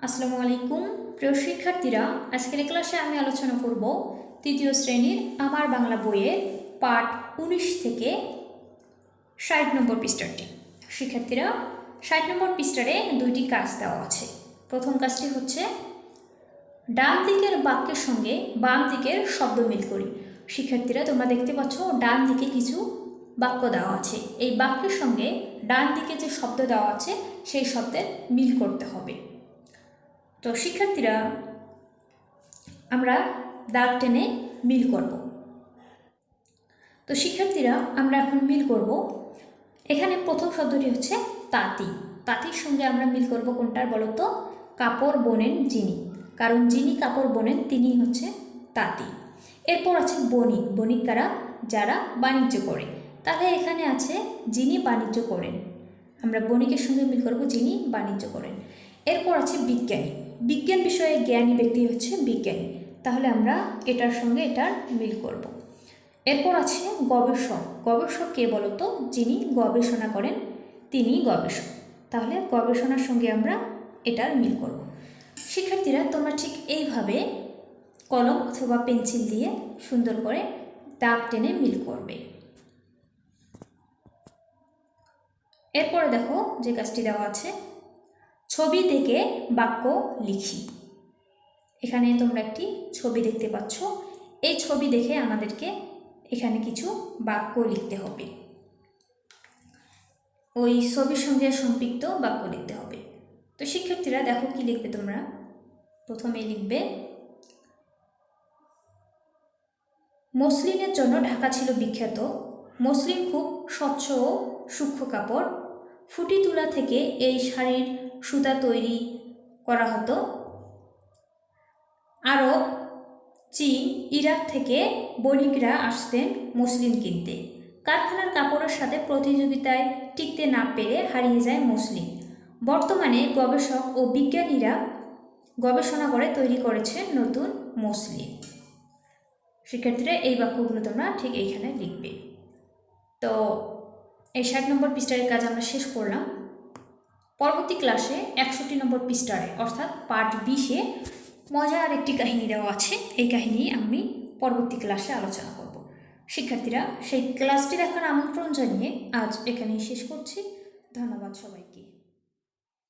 আসসালামু আলাইকুম। প্রিয় শিক্ষার্থীরা, আজকের ক্লাসে আমি আলোচনা করব তৃতীয় শ্রেণির আমার বাংলা বইয়ের পাঠ উনিশ থেকে ষাট নম্বর পৃষ্ঠাটি। শিক্ষার্থীরা, ষাট নম্বর পৃষ্ঠারে দুইটি কাজ দেওয়া আছে। প্রথম কাজটি হচ্ছে ডান দিকের বাক্যের সঙ্গে বাম দিকের শব্দ মিল করি। শিক্ষার্থীরা, তোমরা দেখতে পাচ্ছ ডান দিকে কিছু বাক্য দেওয়া আছে। এই বাক্যের সঙ্গে ডান দিকে যে শব্দ দেওয়া আছে, সেই শব্দের মিল করতে হবে। তো শিক্ষার্থীরা, আমরা দাগ টেনে মিল করব। তো শিক্ষার্থীরা, আমরা এখন মিল করব। এখানে প্রথম শব্দটি হচ্ছে তাঁতি। তাঁতির সঙ্গে আমরা মিল করব কোনটার বলো তো কাপড় বোনেন যিনি। কারণ যিনি কাপড় বোনেন, তিনি হচ্ছে তাঁতি। এরপর আছে বণিক। বণিক কারা? যারা বাণিজ্য করে। তাহলে এখানে আছে যিনি বাণিজ্য করেন। আমরা বণিকের সঙ্গে মিল করব যিনি বাণিজ্য করেন। এরপর আছে বিজ্ঞানী। বিজ্ঞান বিষয়ে জ্ঞানী ব্যক্তি হচ্ছে বিজ্ঞানী। তাহলে আমরা এটার সঙ্গে এটার মিল করব। এরপর আছে গবেষক। গবেষক কে বলতো? যিনি গবেষণা করেন, তিনি গবেষক। তাহলে গবেষণার সঙ্গে আমরা এটার মিল করব। শিক্ষার্থীরা, তোমরা ঠিক এইভাবে কলম অথবা পেন্সিল দিয়ে সুন্দর করে দাগ টেনে মিল করবে। এরপরে দেখো যে কাজটি দেওয়া আছে। ছবি থেকে বাক্য লিখি। এখানে তোমরা একটি ছবি দেখতে পাচ্ছ। এই ছবি দেখে আমাদেরকে এখানে কিছু বাক্য লিখতে হবে। ওই ছবির সঙ্গে সম্পৃক্ত বাক্য লিখতে হবে। তো শিক্ষার্থীরা, দেখো কি লিখবে তোমরা? প্রথমে লিখবে মসলিনের জন্য ঢাকা ছিল বিখ্যাত। মসলিন খুব স্বচ্ছ ও সূক্ষ্ম কাপড়। ফুটি তুলা থেকে এই শাড়ির সুতা তৈরি করা হতো। আরব চীন, ইরাক থেকে বণিকরা আসতেন মুসলিম কিনতে। কারখানার কাপড়ের সাথে প্রতিযোগিতায় টিকতে না পেরে হারিয়ে যায় মুসলিম বর্তমানে গবেষক ও বিজ্ঞানীরা গবেষণা করে তৈরি করেছে নতুন মুসলিম সেক্ষেত্রে এই বাক্যগুলো তোমরা ঠিক এইখানে লিখবে। তো এই ষাট নম্বর পৃষ্ঠারের কাজ আমরা শেষ করলাম। পরবর্তী ক্লাসে একষট্টি নম্বর পৃষ্ঠারে, অর্থাৎ পার্ট বিশে মজার একটি কাহিনী দেওয়া আছে। এই কাহিনী আমি পরবর্তী ক্লাসে আলোচনা করব। শিক্ষার্থীরা, সেই ক্লাসটি দেখার আমন্ত্রণ জানিয়ে আজ এখানেই শেষ করছি। ধন্যবাদ সবাইকে।